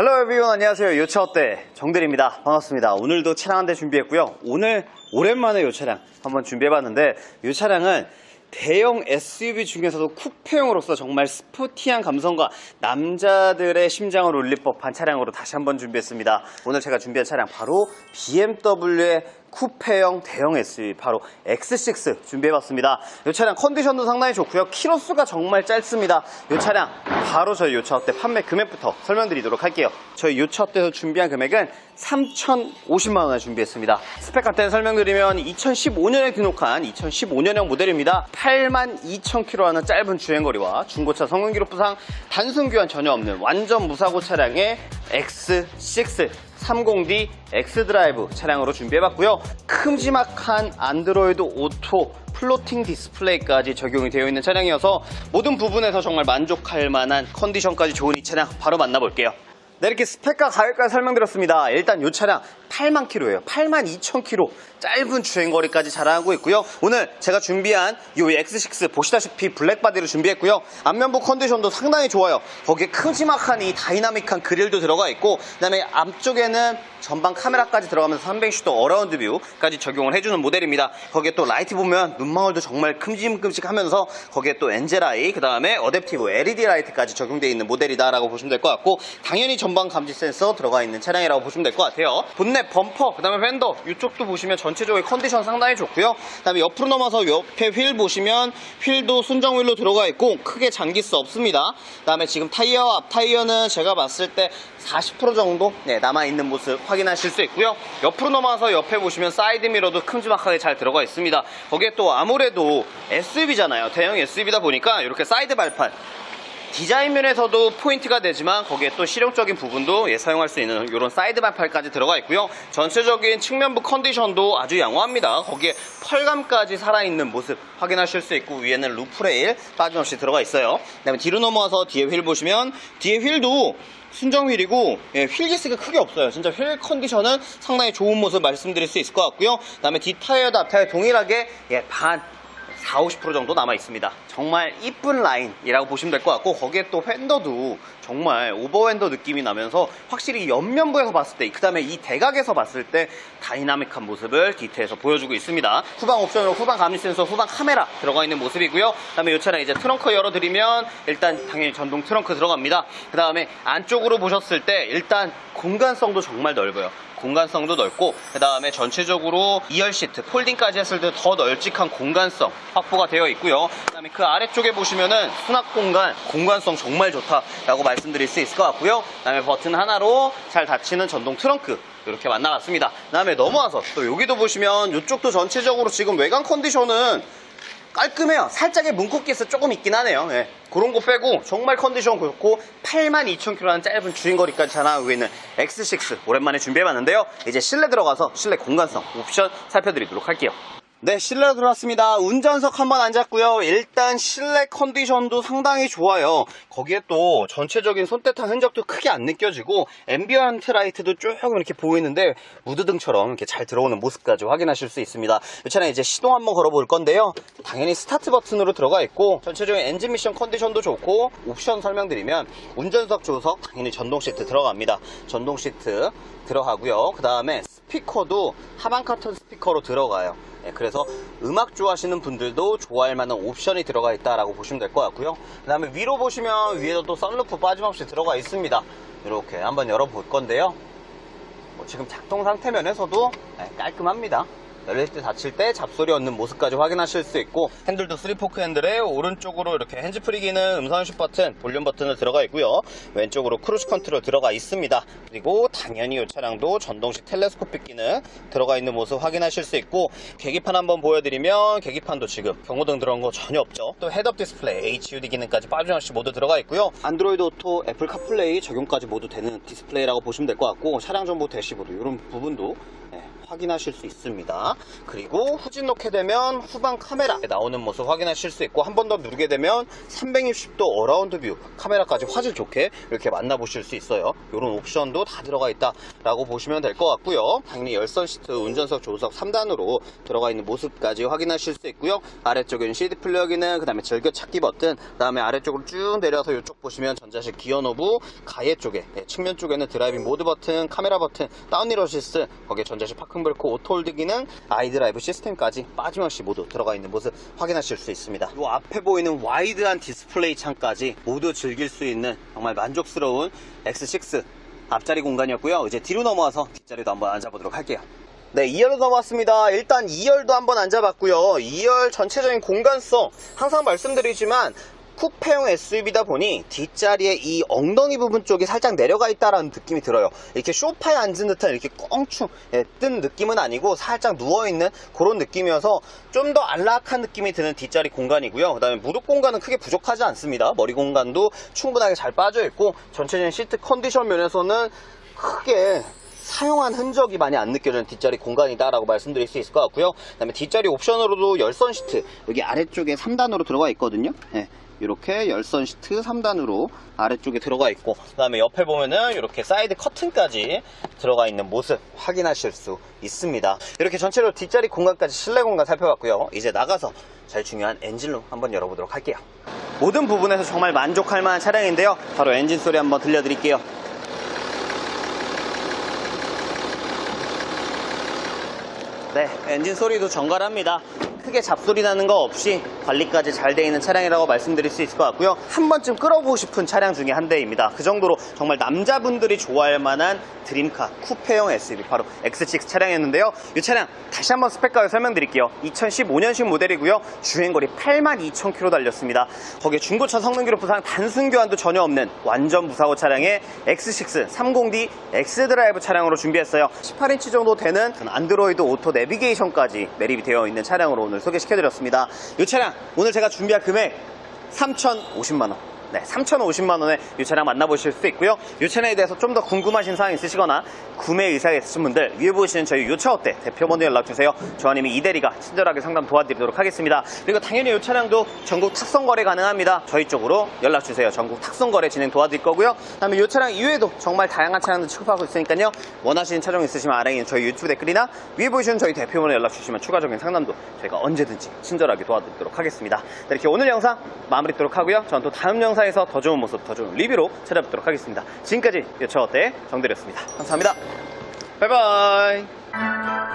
헬로 에비온 안녕하세요. 요차 어때? 정들입니다. 반갑습니다. 오늘도 차량 한 대 준비했고요. 오늘 오랜만에 요 차량 한번 준비해봤는데 이 차량은 대형 SUV 중에서도 쿠페용으로서 정말 스포티한 감성과 남자들의 심장을 울릴 법한 차량으로 다시 한번 준비했습니다. 오늘 제가 준비한 차량 바로 BMW의 쿠페형 대형 SUV 바로 X6 준비해봤습니다. 이 차량 컨디션도 상당히 좋고요. 키로수가 정말 짧습니다. 이 차량 바로 저희 요차업대 판매 금액부터 설명드리도록 할게요. 저희 요차업대에서 준비한 금액은 3,050만 원을 준비했습니다. 스펙 같은 설명드리면 2015년에 등록한 2015년형 모델입니다. 8만 2천 킬로 하는 짧은 주행거리와 중고차 성능 기록 부상 단순 교환 전혀 없는 완전 무사고 차량의 X6 30D X드라이브 차량으로 준비해봤고요. 큼지막한 안드로이드 오토 플로팅 디스플레이까지 적용이 되어 있는 차량이어서 모든 부분에서 정말 만족할 만한 컨디션까지 좋은 이 차량 바로 만나볼게요. 네, 이렇게 스펙과 가격까지 설명드렸습니다. 일단 이 차량 8만 킬로예요. 8만 2천 킬로. 짧은 주행거리까지 자랑하고 있고요. 오늘 제가 준비한 이 X6 보시다시피 블랙바디를 준비했고요. 앞면부 컨디션도 상당히 좋아요. 거기에 큼지막한 이 다이나믹한 그릴도 들어가 있고 그다음에 앞쪽에는 전방 카메라까지 들어가면서 360도 어라운드 뷰까지 적용을 해주는 모델입니다. 거기에 또 라이트 보면 눈망울도 정말 큼직큼직 하면서 거기에 또 엔젤아이 그 다음에 어댑티브 LED 라이트까지 적용되어 있는 모델이다라고 보시면 될 것 같고 당연히 전방 감지 센서 들어가 있는 차량이라고 보시면 될 것 같아요. 본넷 범퍼 그 다음에 팬더 이쪽도 보시면 전체적인 컨디션 상당히 좋고요. 그 다음에 옆으로 넘어서 옆에 휠 보시면 휠도 순정 휠로 들어가 있고 크게 잠기스 없습니다. 그 다음에 지금 타이어 앞 타이어는 제가 봤을 때 40% 정도 네, 남아 있는 모습 확인하실 수 있고요. 옆으로 넘어서 옆에 보시면 사이드 미러도 큼지막하게 잘 들어가 있습니다. 거기에 또 아무래도 SUV잖아요. 대형 SUV다 보니까 이렇게 사이드 발판 디자인 면에서도 포인트가 되지만 거기에 또 실용적인 부분도 예, 사용할 수 있는 이런 사이드 발판까지 들어가 있고요. 전체적인 측면부 컨디션도 아주 양호합니다. 거기에 펄감까지 살아있는 모습 확인하실 수 있고 위에는 루프레일 빠짐없이 들어가 있어요. 그다음에 뒤로 넘어와서 뒤에 휠 보시면 뒤에 휠도 순정 휠이고 예, 휠 기스가 크게 없어요. 진짜 휠 컨디션은 상당히 좋은 모습 말씀드릴 수 있을 것 같고요. 그다음에 뒷 타이어도 앞 타이어 동일하게 예, 반 4, 50% 정도 남아 있습니다. 정말 이쁜 라인이라고 보시면 될 것 같고 거기에 또 휀더도 정말 오버핸더 느낌이 나면서 확실히 옆면부에서 봤을 때 그 다음에 이 대각에서 봤을 때 다이나믹한 모습을 디테일에서 보여주고 있습니다. 후방 옵션으로 후방 감지 센서, 후방 카메라 들어가 있는 모습이고요. 그 다음에 이 차량 이제 트렁크 열어드리면 일단 당연히 전동 트렁크 들어갑니다. 그 다음에 안쪽으로 보셨을 때 일단 공간성도 정말 넓어요. 공간성도 넓고 그 다음에 전체적으로 2열 시트 폴딩까지 했을 때 더 널찍한 공간성 확보가 되어 있고요. 그 다음에 그 아래쪽에 보시면은 수납 공간 공간성 정말 좋다라고 말씀드릴 수 있을 것 같고요. 그 다음에 버튼 하나로 잘 닫히는 전동 트렁크 이렇게 만나봤습니다. 그 다음에 넘어와서 또 여기도 보시면 이쪽도 전체적으로 지금 외관 컨디션은 깔끔해요. 살짝의 문콕기스 조금 있긴 하네요. 예. 그런 거 빼고 정말 컨디션 좋고 82,000km라는 짧은 주행거리까지 자랑하고 있는 X6 오랜만에 준비해봤는데요. 이제 실내 들어가서 실내 공간성 옵션 살펴드리도록 할게요. 네, 실내로 들어왔습니다. 운전석 한번 앉았고요. 일단 실내 컨디션도 상당히 좋아요. 거기에 또 전체적인 손때탄 흔적도 크게 안 느껴지고 앰비언트 라이트도 조금 이렇게 보이는데 무드등처럼 이렇게 잘 들어오는 모습까지 확인하실 수 있습니다. 이 차량 이제 시동 한번 걸어볼 건데요. 당연히 스타트 버튼으로 들어가 있고 전체적인 엔진 미션 컨디션도 좋고 옵션 설명드리면 운전석 조석 당연히 전동 시트 들어갑니다. 전동 시트 들어가고요. 그 다음에 스피커도 하반 카튼 스피커로 들어가요. 네, 그래서 음악 좋아하시는 분들도 좋아할 만한 옵션이 들어가 있다라고 보시면 될 것 같고요. 그 다음에 위로 보시면 위에도 또 썬루프 빠짐없이 들어가 있습니다. 이렇게 한번 열어볼 건데요. 뭐 지금 작동 상태 면에서도 네, 깔끔합니다. 열릴 때 닫힐 때 잡소리 없는 모습까지 확인하실 수 있고 핸들도 3포크 핸들에 오른쪽으로 이렇게 핸즈프리 기능 음성 인식 버튼 볼륨 버튼을 들어가 있고요. 왼쪽으로 크루즈 컨트롤 들어가 있습니다. 그리고 당연히 이 차량도 전동식 텔레스코픽 기능 들어가 있는 모습 확인하실 수 있고 계기판 한번 보여드리면 계기판도 지금 경고등 들어간 거 전혀 없죠. 또 헤드업 디스플레이 HUD 기능까지 빠짐없이 모두 들어가 있고요. 안드로이드 오토 애플 카플레이 적용까지 모두 되는 디스플레이라고 보시면 될 것 같고 차량 정보 대시보드 이런 부분도 네, 확인하실 수 있습니다. 그리고 후진 놓게 되면 후방 카메라 나오는 모습 확인하실 수 있고 한 번 더 누르게 되면 360도 어라운드 뷰 카메라까지 화질 좋게 이렇게 만나보실 수 있어요. 이런 옵션도 다 들어가 있다 라고 보시면 될 것 같고요. 당연히 열선 시트 운전석 조수석 3단으로 들어가 있는 모습까지 확인하실 수 있고요. 아래쪽에는 CD 기능, 그 다음에 즐겨찾기 버튼, 그 다음에 아래쪽으로 쭉 내려서 이쪽 보시면 전자식 기어 노브, 가해 쪽에 네, 측면 쪽에는 드라이빙 모드 버튼, 카메라 버튼, 다운힐 어시스트, 거기에 전자식 파킹 브레이크, 오토홀드 기능, 아이드라이브 시스템까지 빠짐없이 모두 들어가 있는 모습 확인하실 수 있습니다. 이 앞에 보이는 와이드한 디스플레이 창까지 모두 즐길 수 있는 정말 만족스러운 X6 앞자리 공간이었고요. 이제 뒤로 넘어와서 뒷자리도 한번 앉아보도록 할게요. 네, 2열로 넘어왔습니다. 일단 2열도 한번 앉아봤고요. 2열 전체적인 공간성 항상 말씀드리지만 쿠페용 SUV다 보니 뒷자리에 이 엉덩이 부분 쪽이 살짝 내려가 있다라는 느낌이 들어요. 이렇게 소파에 앉은 듯한 이렇게 껑충 예, 뜬 느낌은 아니고 살짝 누워 있는 그런 느낌이어서 좀 더 안락한 느낌이 드는 뒷자리 공간이고요. 그 다음에 무릎 공간은 크게 부족하지 않습니다. 머리 공간도 충분하게 잘 빠져 있고 전체적인 시트 컨디션 면에서는 크게 사용한 흔적이 많이 안 느껴지는 뒷자리 공간이다라고 말씀드릴 수 있을 것 같고요. 그다음에 뒷자리 옵션으로도 열선 시트 여기 아래쪽에 3단으로 들어가 있거든요. 네, 이렇게 열선 시트 3단으로 아래쪽에 들어가 있고 그 다음에 옆에 보면은 이렇게 사이드 커튼까지 들어가 있는 모습 확인하실 수 있습니다. 이렇게 전체로 뒷자리 공간까지 실내 공간 살펴봤고요. 이제 나가서 제일 중요한 엔진룸 한번 열어보도록 할게요. 모든 부분에서 정말 만족할 만한 차량인데요. 바로 엔진 소리 한번 들려드릴게요. 네, 엔진 소리도 정갈합니다. 크게 잡소리 나는 거 없이 관리까지 잘 되어 있는 차량이라고 말씀드릴 수 있을 것 같고요. 한 번쯤 끌어보고 싶은 차량 중에 한 대입니다. 그 정도로 정말 남자분들이 좋아할 만한 드림카 쿠페형 SUV 바로 X6 차량이었는데요. 이 차량 다시 한번 스펙 가격 설명드릴게요. 2015년식 모델이고요. 주행거리 82,000km 달렸습니다. 거기에 중고차 성능 기록 부상 단순 교환도 전혀 없는 완전 무사고 차량의 X6 30D X드라이브 차량으로 준비했어요. 18인치 정도 되는 안드로이드 오토 내비게이션까지 매립이 되어 있는 차량으로 오늘 소개시켜드렸습니다. 이 차량 오늘 제가 준비한 금액 3,050만원. 네, 3,050만 원에 이 차량 만나보실 수 있고요. 이 차량에 대해서 좀 더 궁금하신 사항 있으시거나 구매 의사가 있으신 분들 위에 보시는 저희 요차 어때 대표번호 연락 주세요. 조아님이 이대리가 친절하게 상담 도와드리도록 하겠습니다. 그리고 당연히 이 차량도 전국 탁송 거래 가능합니다. 저희 쪽으로 연락 주세요. 전국 탁송 거래 진행 도와드릴 거고요. 다음에 이 차량 이외에도 정말 다양한 차량들 취급하고 있으니까요. 원하시는 차량 있으시면 아래에 저희 유튜브 댓글이나 위에 보시는 저희 대표번호 연락 주시면 추가적인 상담도 저희가 언제든지 친절하게 도와드리도록 하겠습니다. 네, 이렇게 오늘 영상 마무리하도록 하고요. 저는 또 다음 영상 에서 더 좋은 모습, 더 좋은 리뷰로 찾아뵙도록 하겠습니다. 지금까지 요차 어때 정들이었습니다. 감사합니다. 바이바이.